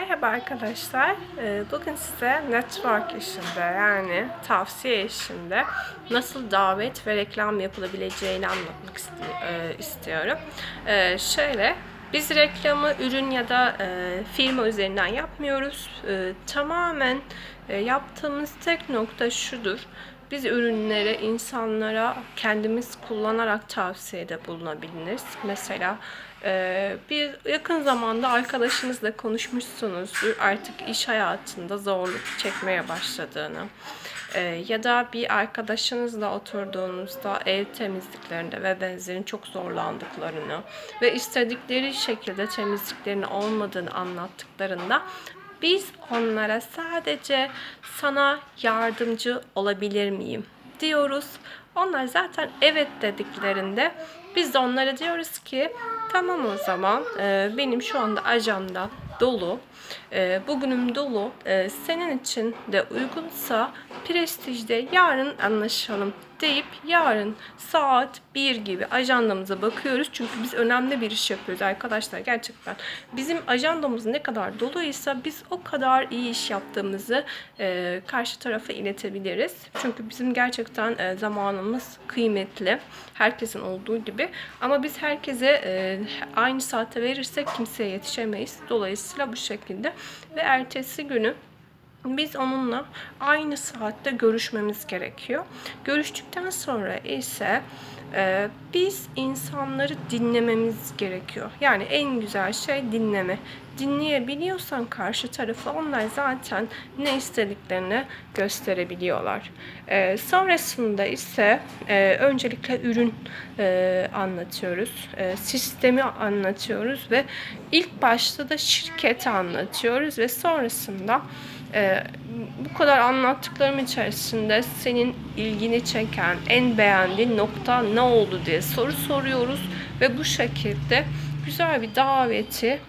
Merhaba arkadaşlar. Ee, Bugün size network işinde yani tavsiye işinde nasıl davet ve reklam yapılabileceğini anlatmak e, istiyorum. Ee, Şöyle, biz reklamı ürün ya da e, firma üzerinden yapmıyoruz. Ee, Tamamen e, yaptığımız tek nokta şudur. Biz ürünleri insanlara kendimiz kullanarak tavsiyede bulunabiliriz. Mesela e, bir yakın zamanda arkadaşınızla konuşmuşsunuzdur. Artık iş hayatında zorluk çekmeye başladığını e, ya da bir arkadaşınızla oturduğunuzda ev temizliklerinde ve benzerin çok zorlandıklarını ve istedikleri şekilde temizliklerinin olmadığını anlattıklarında biz onlara sadece sana yardımcı olabilir miyim diyoruz. Onlar zaten evet dediklerinde biz de onlara diyoruz ki tamam o zaman e, benim şu anda ajanda dolu. E, bugünüm dolu. E, senin için de uygunsa Prestij'de yarın anlaşalım deyip yarın saat 1 gibi ajandamıza bakıyoruz. Çünkü biz önemli bir iş yapıyoruz arkadaşlar gerçekten. Bizim ajandamız ne kadar doluysa biz o kadar iyi iş yaptığımızı e, karşı tarafa iletebiliriz. Çünkü bizim gerçekten e, zamanımız kıymetli. Herkesin olduğu gibi. Ama biz herkese e, aynı saate verirsek kimseye yetişemeyiz. Dolayısıyla bu şekilde. Ve ertesi günü biz onunla aynı saatte görüşmemiz gerekiyor. Görüştükten sonra ise e, biz insanları dinlememiz gerekiyor. Yani en güzel şey dinleme. Dinleyebiliyorsan karşı tarafı onlar zaten ne istediklerini gösterebiliyorlar. E, sonrasında ise e, öncelikle ürün e, anlatıyoruz. E, sistemi anlatıyoruz ve ilk başta da şirketi anlatıyoruz ve sonrasında ee, bu kadar anlattıklarım içerisinde senin ilgini çeken, en beğendiğin nokta ne oldu diye soru soruyoruz ve bu şekilde güzel bir daveti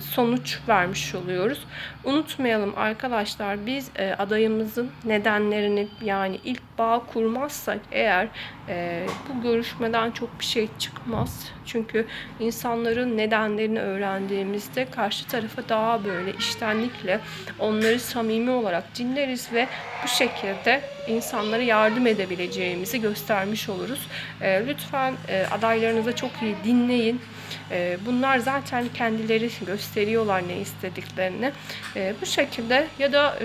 sonuç vermiş oluyoruz. Unutmayalım arkadaşlar biz e, adayımızın nedenlerini yani ilk bağ kurmazsak eğer e, bu görüşmeden çok bir şey çıkmaz. Çünkü insanların nedenlerini öğrendiğimizde karşı tarafa daha böyle iştenlikle onları samimi olarak dinleriz ve bu şekilde insanlara yardım edebileceğimizi göstermiş oluruz. Lütfen adaylarınıza çok iyi dinleyin. Bunlar zaten kendileri gösteriyorlar ne istediklerini. Bu şekilde ya da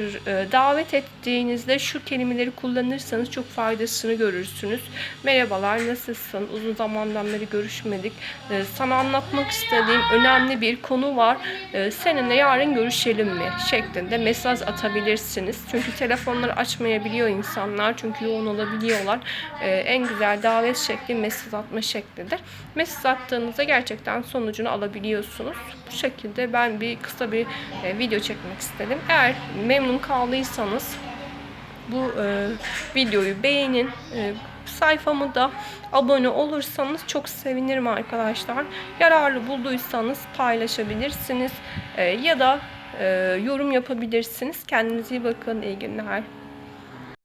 davet ettiğinizde şu kelimeleri kullanırsanız çok faydasını görürsünüz. Merhabalar, nasılsın? Uzun zamandan beri görüşmedik. Sana anlatmak istediğim önemli bir konu var. Seninle yarın görüşelim mi? şeklinde mesaj atabilirsiniz. Çünkü telefonları açmayabiliyor insanlar. Çünkü yoğun olabiliyorlar. En güzel davet şekli mesaj atma şeklidir. Mesaj attığınızda gerçekten sonucunu alabiliyorsunuz. Şekilde ben bir kısa bir e, video çekmek istedim. Eğer memnun kaldıysanız bu e, videoyu beğenin. E, sayfamı da abone olursanız çok sevinirim arkadaşlar. Yararlı bulduysanız paylaşabilirsiniz e, ya da e, yorum yapabilirsiniz. Kendinize iyi bakın. İyi günler.